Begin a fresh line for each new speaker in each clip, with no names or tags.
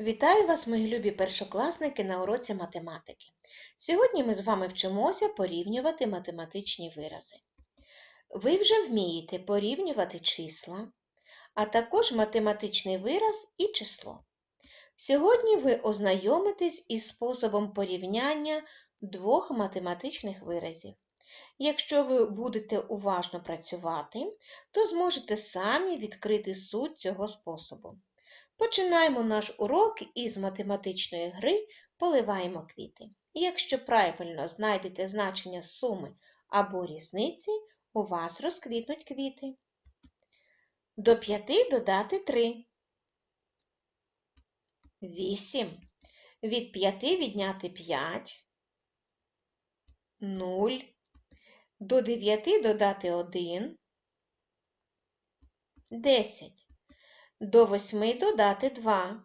Вітаю вас, мої любі першокласники на уроці математики. Сьогодні ми з вами вчимося порівнювати математичні вирази. Ви вже вмієте порівнювати числа, а також математичний вираз і число. Сьогодні ви ознайомитесь із способом порівняння двох математичних виразів. Якщо ви будете уважно працювати, то зможете самі відкрити суть цього способу. Починаємо наш урок із математичної гри Поливаємо квіти. Якщо правильно знайдете значення суми або різниці, у вас розквітнуть квіти. До 5 додати 3. 8. Від 5 відняти 5. 0. До 9 додати 1. 10. До восьми додати два.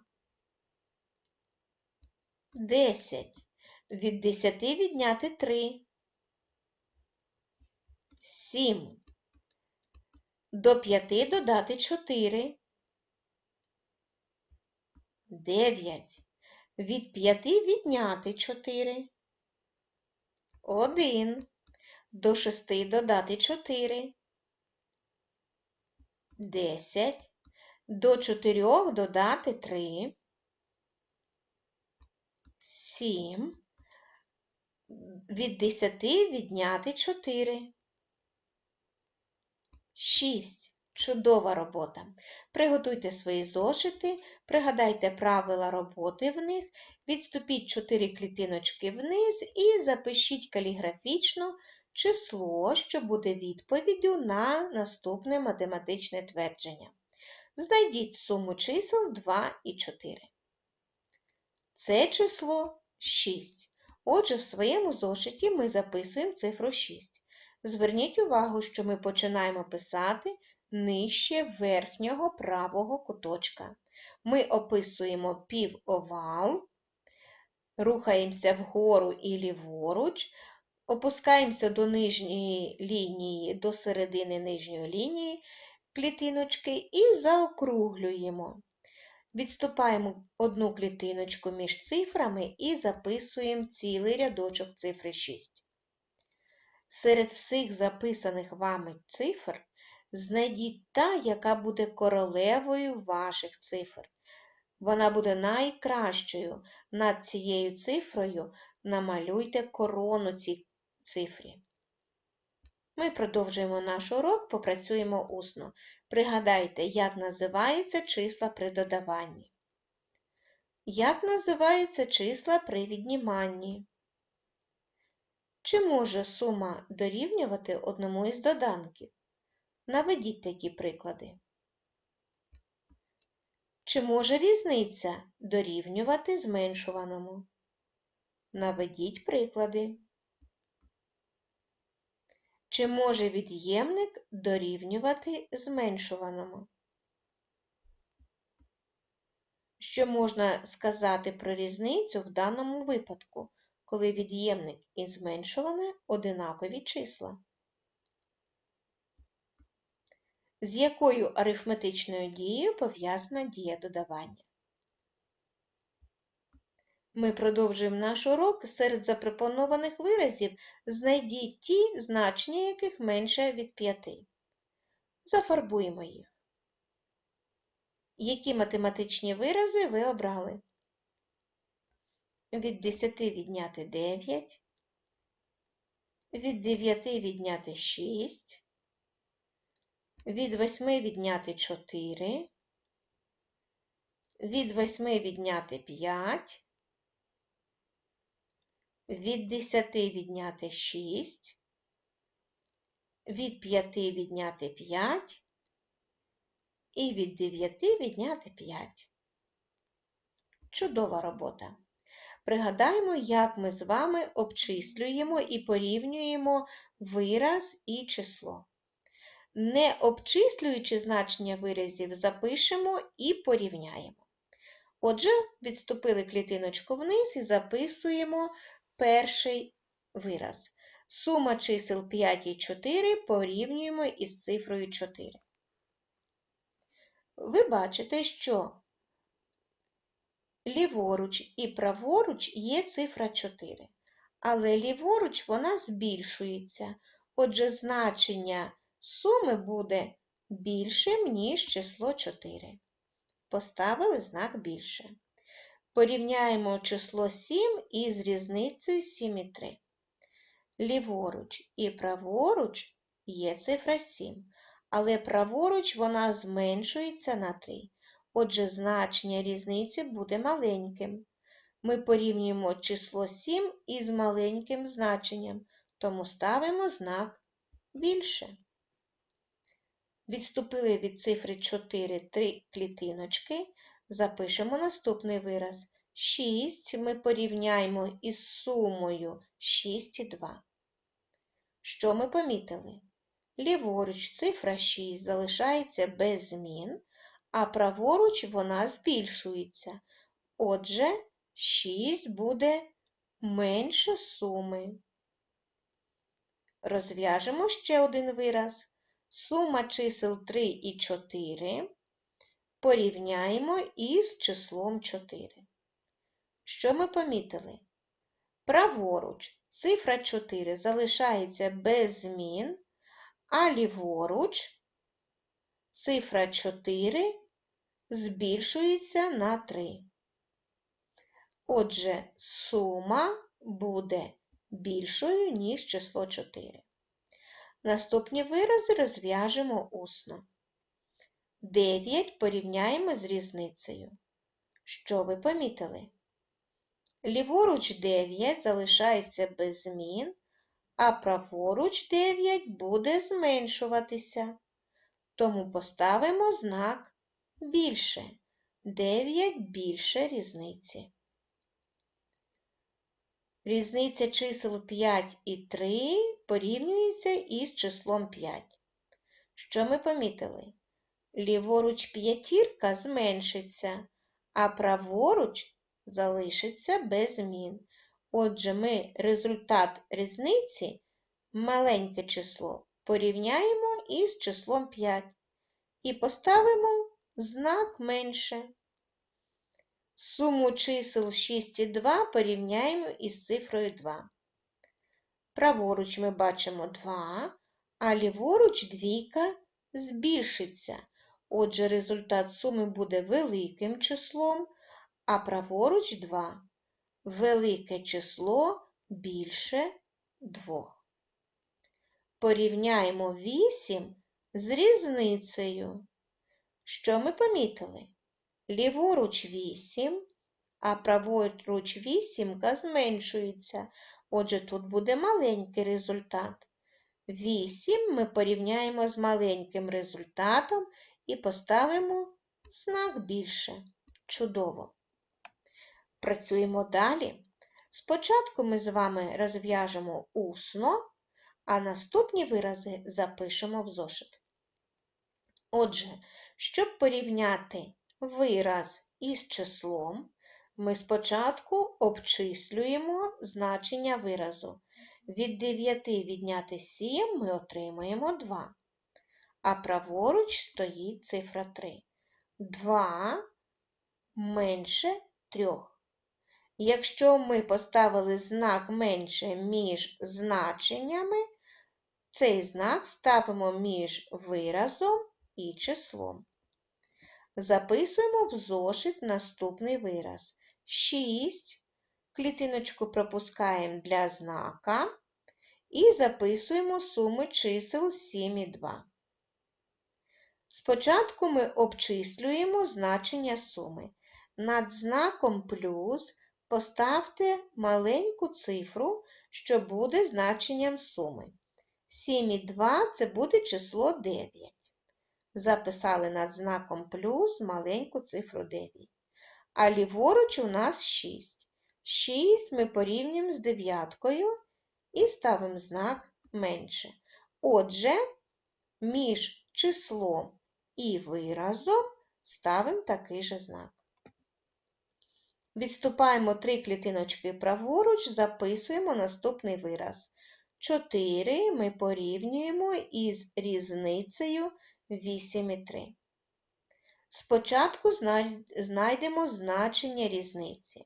Десять. Від десяти відняти три. Сім. До п'яти додати чотири. Дев'ять. Від п'яти відняти чотири. Один. До шести додати чотири. Десять. До чотирьох додати три, сім, від десяти відняти чотири, шість. Чудова робота. Приготуйте свої зошити, пригадайте правила роботи в них, відступіть чотири клітиночки вниз і запишіть каліграфічно число, що буде відповіддю на наступне математичне твердження. Знайдіть суму чисел 2 і 4. Це число 6. Отже, в своєму зошиті ми записуємо цифру 6. Зверніть увагу, що ми починаємо писати нижче верхнього правого куточка. Ми описуємо півовал, рухаємося вгору і ліворуч, опускаємося до нижньої лінії, до середини нижньої лінії клітиночки і заокруглюємо. Відступаємо одну клітиночку між цифрами і записуємо цілий рядочок цифри 6. Серед всіх записаних вами цифр знайдіть та, яка буде королевою ваших цифр. Вона буде найкращою. Над цією цифрою намалюйте корону цій цифрі. Ми продовжуємо наш урок, попрацюємо усно. Пригадайте, як називаються числа при додаванні. Як називаються числа при відніманні? Чи може сума дорівнювати одному із доданків? Наведіть такі приклади. Чи може різниця дорівнювати зменшуваному? Наведіть приклади. Чи може від'ємник дорівнювати зменшуваному? Що можна сказати про різницю в даному випадку, коли від'ємник і зменшуване одинакові числа? З якою арифметичною дією пов'язана дія додавання? Ми продовжуємо наш урок. Серед запропонованих виразів знайдіть ті, значення яких менше від 5. Зафарбуємо їх. Які математичні вирази ви обрали? Від 10 відняти 9, від 9 відняти 6, від 8 відняти 4, від 8 відняти 5, від 10 відняти 6, від 5 відняти 5 і від 9 відняти 5. Чудова робота. Пригадаємо, як ми з вами обчислюємо і порівнюємо вираз і число. Не обчислюючи значення виразів, запишемо і порівняємо. Отже, відступили клітиночку вниз і записуємо перший вираз. Сума чисел 5 і 4 порівнюємо із цифрою 4. Ви бачите, що Ліворуч і праворуч є цифра 4, але ліворуч вона збільшується, отже, значення суми буде більшим, ніж число 4. Поставили знак більше. Порівняємо число 7 із різницею 7 і 3. Ліворуч і праворуч є цифра 7, але праворуч вона зменшується на 3. Отже, значення різниці буде маленьким. Ми порівнюємо число 7 із маленьким значенням, тому ставимо знак більше. Відступили від цифри 4 три клітиночки, запишемо наступний вираз. 6 ми порівняємо із сумою 6 і 2. Що ми помітили? Ліворуч цифра 6 залишається без змін, а праворуч вона збільшується. Отже, 6 буде менше суми. Розв'яжемо ще один вираз. Сума чисел 3 і 4 порівняємо із числом 4. Що ми помітили? Праворуч цифра 4 залишається без змін, а ліворуч цифра 4 збільшується на 3. Отже, сума буде більшою, ніж число 4. Наступні вирази розв'яжемо усно. 9 порівняємо з різницею. Що ви помітили? Ліворуч 9 залишається без змін, а праворуч 9 буде зменшуватися. Тому поставимо знак більше. 9 більше різниці. Різниця чисел 5 і 3 порівнюється із числом 5. Що ми помітили? Ліворуч п'ятірка зменшиться, а праворуч залишиться без змін. Отже, ми результат різниці маленьке число порівняємо із числом 5 і поставимо знак менше. Суму чисел 6 і 2 порівняємо із цифрою 2. Праворуч ми бачимо 2, а ліворуч двійка збільшиться. Отже, результат суми буде великим числом, а праворуч 2. Велике число більше 2. Порівняємо 8 з різницею. Що ми помітили? Ліворуч 8, а праворуч вісімка зменшується. Отже, тут буде маленький результат. 8 ми порівняємо з маленьким результатом і поставимо знак більше. Чудово. Працюємо далі. Спочатку ми з вами розв'яжемо усно, а наступні вирази запишемо в зошит. Отже, щоб порівняти вираз із числом, ми спочатку обчислюємо значення виразу. Від 9 відняти 7 ми отримаємо 2, а праворуч стоїть цифра 3. 2 менше 3. Якщо ми поставили знак менше між значеннями, цей знак ставимо між виразом і числом. Записуємо в зошит наступний вираз. 6. Клітиночку пропускаємо для знака і записуємо суми чисел 7 і 2. Спочатку ми обчислюємо значення суми. Над знаком плюс поставте маленьку цифру, що буде значенням суми. 7 і 2 це буде число 9. Записали над знаком плюс маленьку цифру 9. А ліворуч у нас 6. 6 ми порівнюємо з дев'яткою і ставимо знак менше. Отже, між числом і виразом ставимо такий же знак. Відступаємо три клітиночки праворуч, записуємо наступний вираз. 4 ми порівнюємо із різницею 8 і 3. Спочатку знайдемо значення різниці.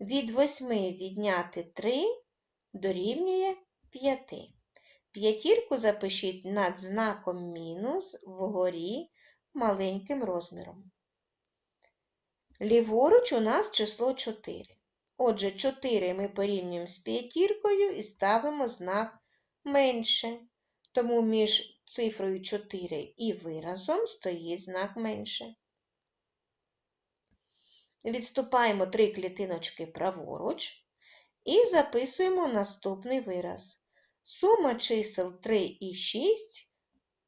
Від 8 відняти 3 дорівнює 5. П'ятірку запишіть над знаком мінус вгорі маленьким розміром. Ліворуч у нас число 4. Отже, 4 ми порівнюємо з п'ятіркою і ставимо знак менше. Тому між цифрою 4 і виразом стоїть знак менше. Відступаємо три клітиночки праворуч і записуємо наступний вираз. Сума чисел 3 і 6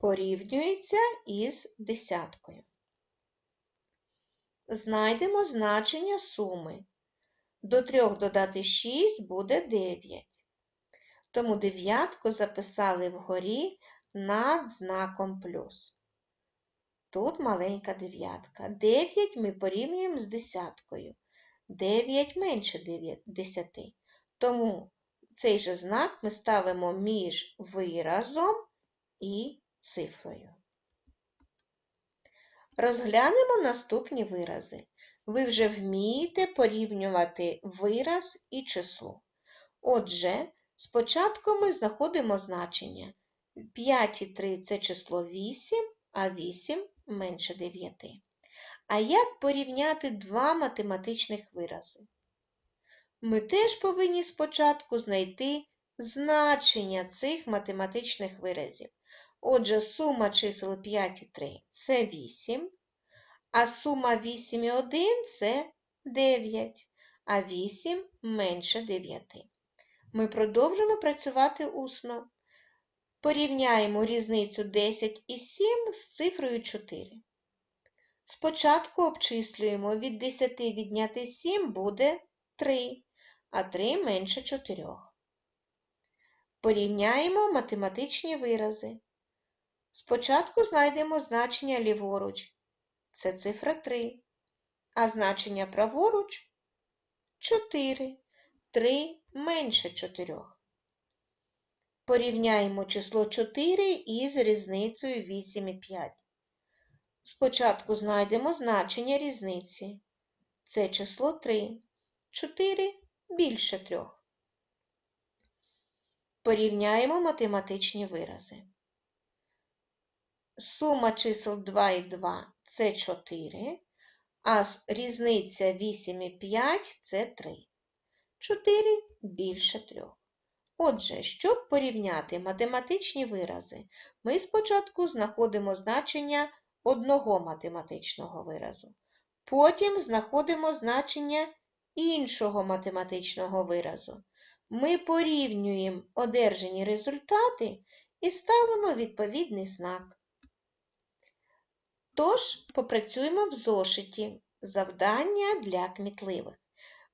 порівнюється із десяткою. Знайдемо значення суми. До 3 додати 6 буде 9. Тому дев'ятку записали вгорі над знаком плюс. Тут маленька дев'ятка. 9 ми порівнюємо з десяткою. 9 менше 10. Тому цей же знак ми ставимо між виразом і цифрою. Розглянемо наступні вирази. Ви вже вмієте порівнювати вираз і число. Отже, спочатку ми знаходимо значення. 5 і 3 – це число 8, а 8 менше 9. А як порівняти два математичних вирази? Ми теж повинні спочатку знайти значення цих математичних виразів. Отже, сума чисел 5 і 3 – це 8, а сума 8 і 1 – це 9, а 8 менше 9. Ми продовжимо працювати усно. Порівняємо різницю 10 і 7 з цифрою 4. Спочатку обчислюємо від 10 відняти 7 буде 3, а 3 менше 4. Порівняємо математичні вирази. Спочатку знайдемо значення ліворуч. Це цифра 3, а значення праворуч 4. 3 менше 4. Порівняємо число 4 із різницею 8 і 5. Спочатку знайдемо значення різниці. Це число 3. 4 більше 3. Порівняємо математичні вирази. Сума чисел 2 і 2 це 4, а різниця 8 і 5 це 3. 4 більше 3. Отже, щоб порівняти математичні вирази, ми спочатку знаходимо значення одного математичного виразу. Потім знаходимо значення іншого математичного виразу. Ми порівнюємо одержані результати і ставимо відповідний знак. Тож, попрацюємо в зошиті завдання для кмітливих.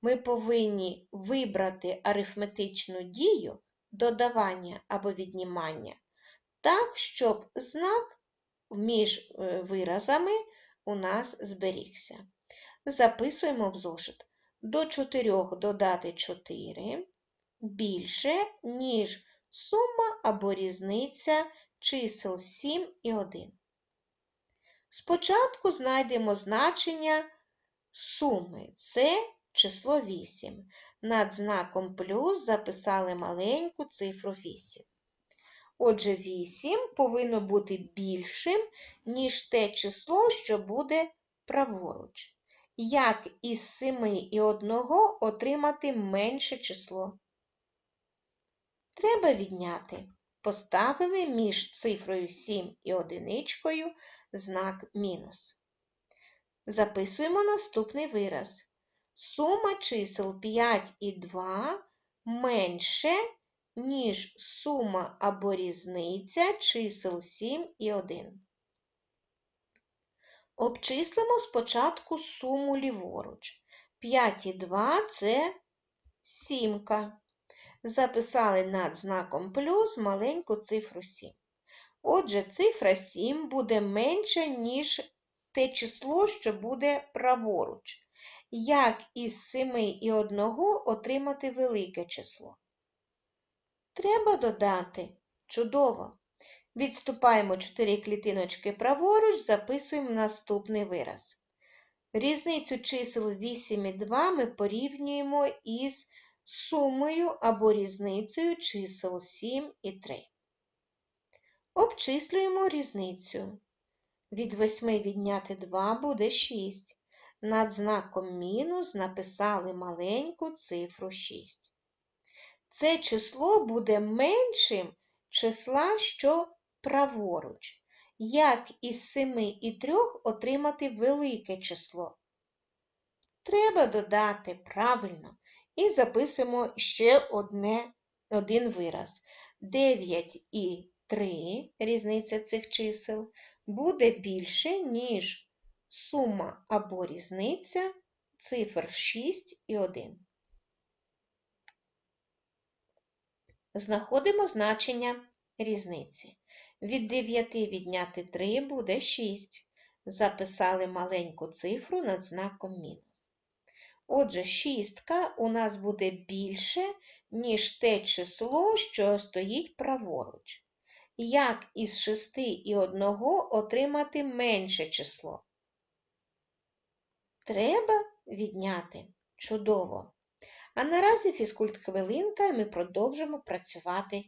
Ми повинні вибрати арифметичну дію додавання або віднімання так, щоб знак між е, виразами у нас зберігся. Записуємо в зошит. До 4 додати 4 більше, ніж сума або різниця чисел 7 і 1. Спочатку знайдемо значення суми. Це число 8. Над знаком плюс записали маленьку цифру 8. Отже, 8 повинно бути більшим, ніж те число, що буде праворуч. Як із 7 і 1 отримати менше число? Треба відняти. Поставили між цифрою 7 і одиничкою знак мінус. Записуємо наступний вираз. Сума чисел 5 і 2 менше, ніж сума або різниця чисел 7 і 1. Обчислимо спочатку суму ліворуч. 5 і 2 це сімка. Записали над знаком плюс маленьку цифру 7. Отже, цифра 7 буде менша, ніж те число, що буде праворуч. Як із 7 і 1 отримати велике число? Треба додати. Чудово! Відступаємо 4 клітиночки праворуч, записуємо наступний вираз. Різницю чисел 8 і 2 ми порівнюємо із сумою або різницею чисел 7 і 3. Обчислюємо різницю. Від 8 відняти 2 буде 6. Над знаком мінус написали маленьку цифру 6. Це число буде меншим числа, що праворуч. Як із 7 і 3 отримати велике число? Треба додати правильно і записуємо ще одне, один вираз. 9 і 3, різниця цих чисел, буде більше, ніж сума або різниця цифр 6 і 1. Знаходимо значення різниці. Від 9 відняти 3 буде 6. Записали маленьку цифру над знаком мінус. Отже, шістка у нас буде більше, ніж те число, що стоїть праворуч. Як із 6 і 1 отримати менше число? Треба відняти. Чудово! А наразі фізкульт хвилинка і ми продовжимо працювати.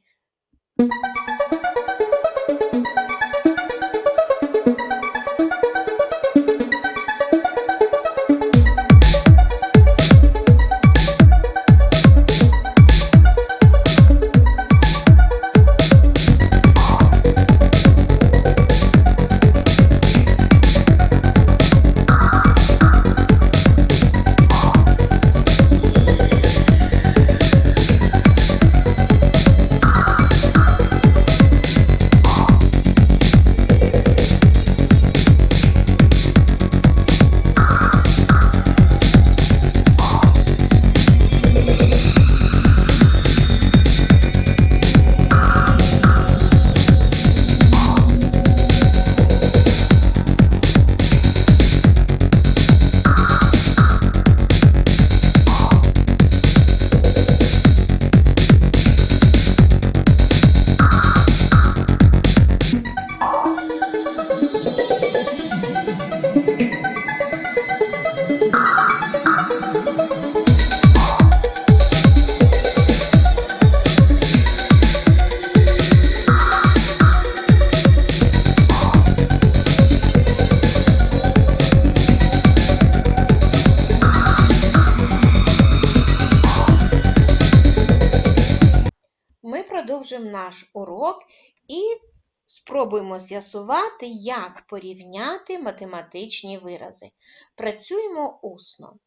Урок і спробуємо з'ясувати, як порівняти математичні вирази. Працюємо усно.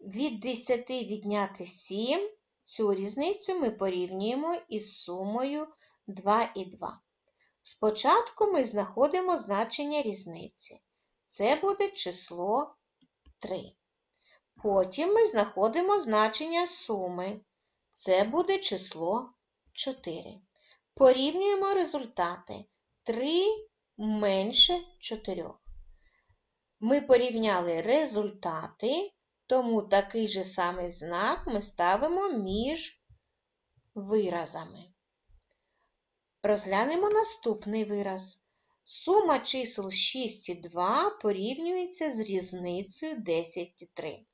Від 10 відняти 7 цю різницю ми порівнюємо із сумою 2 і 2. Спочатку ми знаходимо значення різниці. Це буде число 3. Потім ми знаходимо значення суми. Це буде число 4. Порівнюємо результати. 3 менше 4. Ми порівняли результати, тому такий же самий знак ми ставимо між виразами. Розглянемо наступний вираз. Сума чисел 6 і 2 порівнюється з різницею 10 і 3.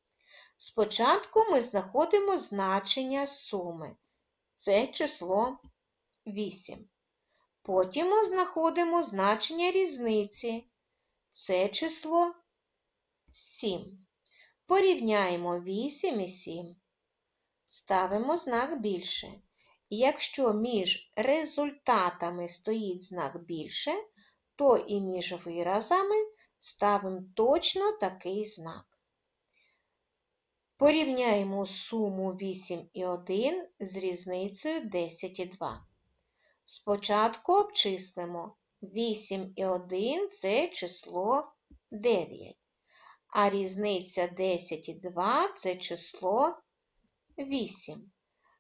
Спочатку ми знаходимо значення суми. Це число 8. Потім ми знаходимо значення різниці. Це число 7. Порівняємо 8 і 7. Ставимо знак більше. Якщо між результатами стоїть знак більше, то і між виразами ставимо точно такий знак. Порівняємо суму 8 і 1 з різницею 10 і 2. Спочатку обчислимо 8 і 1 це число 9, а різниця 10 і 2 це число 8.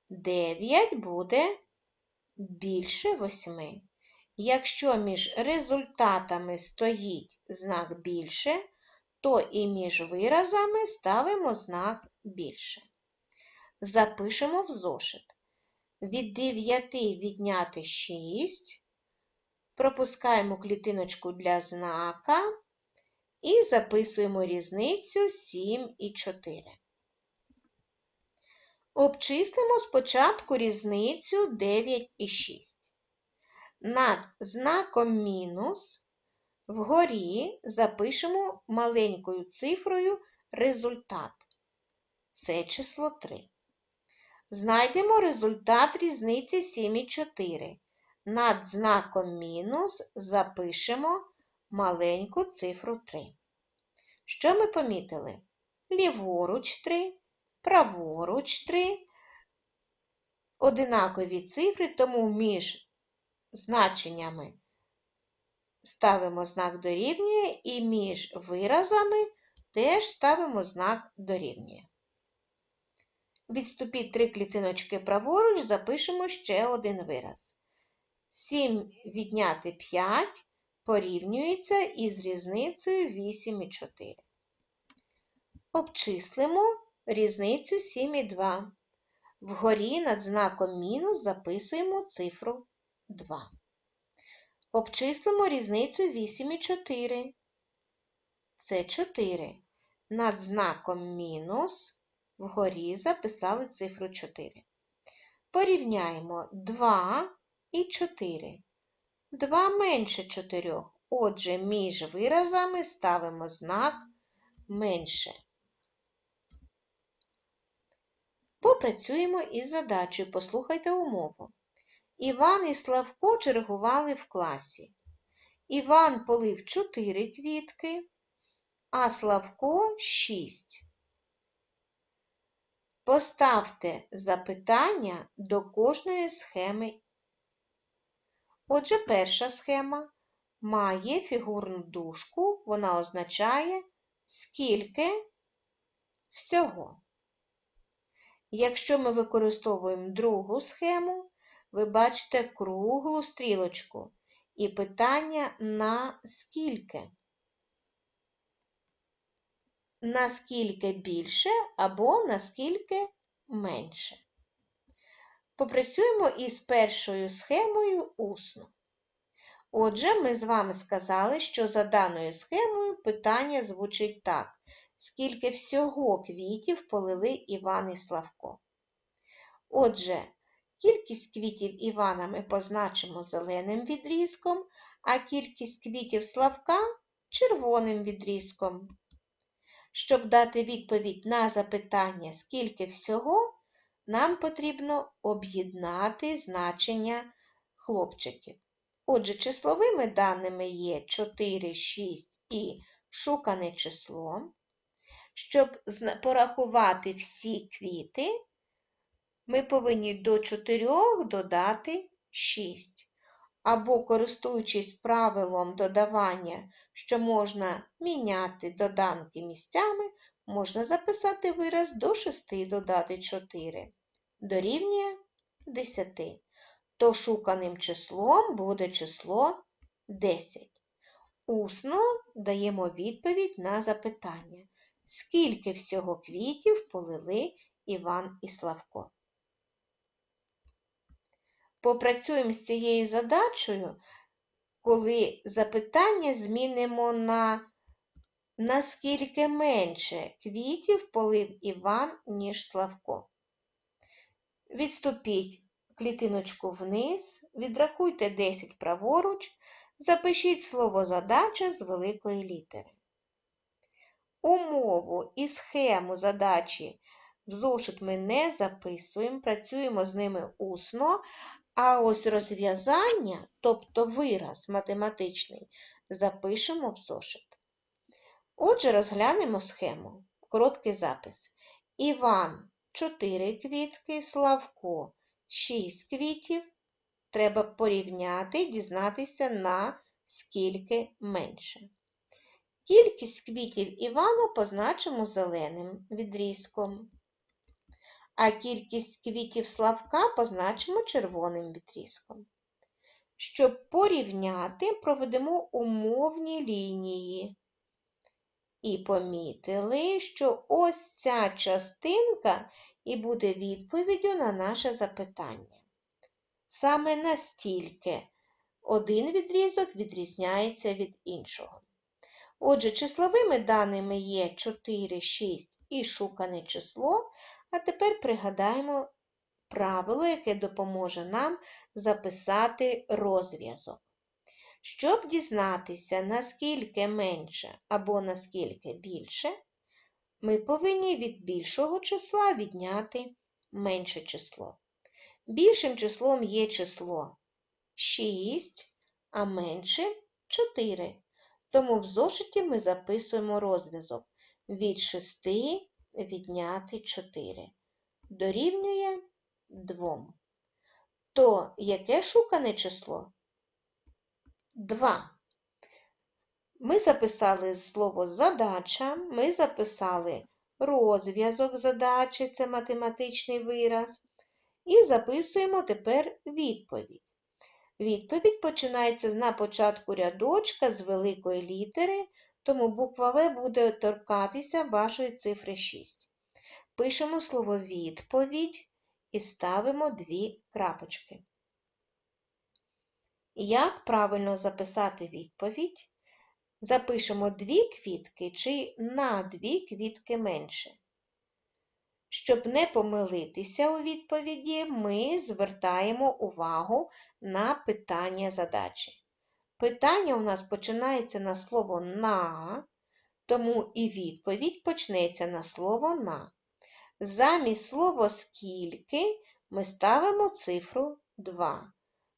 9 буде більше 8. Якщо між результатами стоїть знак більше, то і між виразами ставимо знак більше. Запишемо в зошит. від 9 відняти 6, пропускаємо клітиночку для знака і записуємо різницю 7 і 4. Обчислимо спочатку різницю 9 і 6. Над знаком мінус вгорі запишемо маленькою цифрою результат. Це число 3. Знайдемо результат різниці 7 і 4. Над знаком мінус запишемо маленьку цифру 3. Що ми помітили? Ліворуч 3, праворуч 3. Одинакові цифри, тому між значеннями ставимо знак дорівнює і між виразами теж ставимо знак дорівнює. Відступіть три клітиночки праворуч, запишемо ще один вираз. 7 відняти 5 порівнюється із різницею 8 і 4. Обчислимо різницю 7 і 2. Вгорі над знаком мінус записуємо цифру 2. Обчислимо різницю 8 і 4. Це 4. Над знаком мінус вгорі записали цифру 4. Порівняємо 2 і 4. 2 менше 4. Отже, між виразами ставимо знак менше. Попрацюємо із задачею. Послухайте умову. Іван і Славко чергували в класі. Іван полив 4 квітки, а Славко 6. Поставте запитання до кожної схеми. Отже, перша схема має фігурну дужку, вона означає, скільки всього. Якщо ми використовуємо другу схему, ви бачите круглу стрілочку і питання на скільки. Наскільки більше або наскільки менше. Попрацюємо із першою схемою усно. Отже, ми з вами сказали, що за даною схемою питання звучить так: скільки всього квітів полили Іван і Славко. Отже, кількість квітів Івана ми позначимо зеленим відрізком, а кількість квітів Славка червоним відрізком. Щоб дати відповідь на запитання, скільки всього, нам потрібно об'єднати значення хлопчиків. Отже, числовими даними є 4, 6 і шукане число. Щоб порахувати всі квіти, ми повинні до 4 додати 6. Або, користуючись правилом додавання, що можна міняти доданки місцями, можна записати вираз до 6 додати 4. Дорівнює 10. То шуканим числом буде число 10. Усно даємо відповідь на запитання, скільки всього квітів полили Іван і Славко. Попрацюємо з цією задачею, коли запитання змінимо на наскільки менше квітів полив Іван, ніж Славко. Відступіть клітиночку вниз, відрахуйте 10 праворуч, запишіть слово задача з великої літери. Умову і схему задачі в зошит ми не записуємо, працюємо з ними усно, а ось розв'язання, тобто вираз математичний, запишемо в зошит. Отже, розглянемо схему. Короткий запис. Іван 4 квітки, Славко 6 квітів. Треба порівняти дізнатися, на скільки менше. Кількість квітів Івана позначимо зеленим відрізком а кількість квітів Славка позначимо червоним відрізком. Щоб порівняти, проведемо умовні лінії. І помітили, що ось ця частинка і буде відповіддю на наше запитання. Саме настільки один відрізок відрізняється від іншого. Отже, числовими даними є 4, 6 і шукане число, а тепер пригадаємо правило, яке допоможе нам записати розв'язок. Щоб дізнатися, наскільки менше або наскільки більше, ми повинні від більшого числа відняти менше число. Більшим числом є число 6, а меншим 4. Тому в зошиті ми записуємо розв'язок від 6 відняти 4. Дорівнює 2. То яке шукане число? 2. Ми записали слово задача, ми записали розв'язок задачі, це математичний вираз. І записуємо тепер відповідь. Відповідь починається на початку рядочка з великої літери, тому буква В буде торкатися вашої цифри 6. Пишемо слово відповідь і ставимо дві крапочки. Як правильно записати відповідь? Запишемо дві квітки чи на дві квітки менше. Щоб не помилитися у відповіді, ми звертаємо увагу на питання задачі. Питання у нас починається на слово на, тому і відповідь почнеться на слово на. Замість слова скільки ми ставимо цифру 2.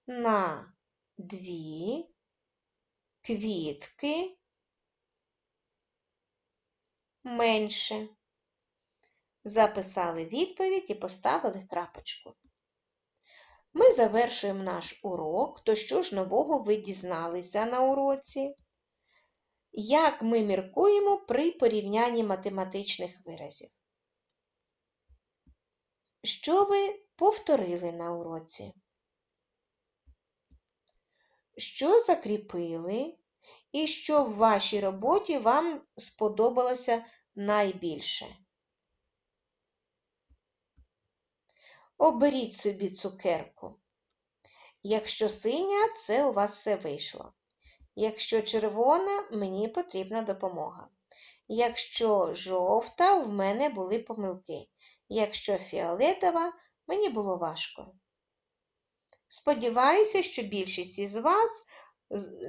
На дві квітки менше. Записали відповідь і поставили крапочку. Ми завершуємо наш урок, то що ж нового ви дізналися на уроці? Як ми міркуємо при порівнянні математичних виразів? Що ви повторили на уроці? Що закріпили і що в вашій роботі вам сподобалося найбільше? Оберіть собі цукерку. Якщо синя, це у вас все вийшло. Якщо червона, мені потрібна допомога. Якщо жовта, в мене були помилки. Якщо фіолетова, мені було важко. Сподіваюся, що більшість із вас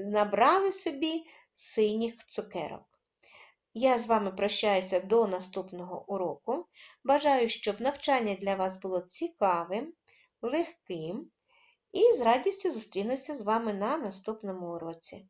набрали собі синіх цукерок. Я з вами прощаюся до наступного уроку. Бажаю, щоб навчання для вас було цікавим, легким і з радістю зустрінуся з вами на наступному уроці.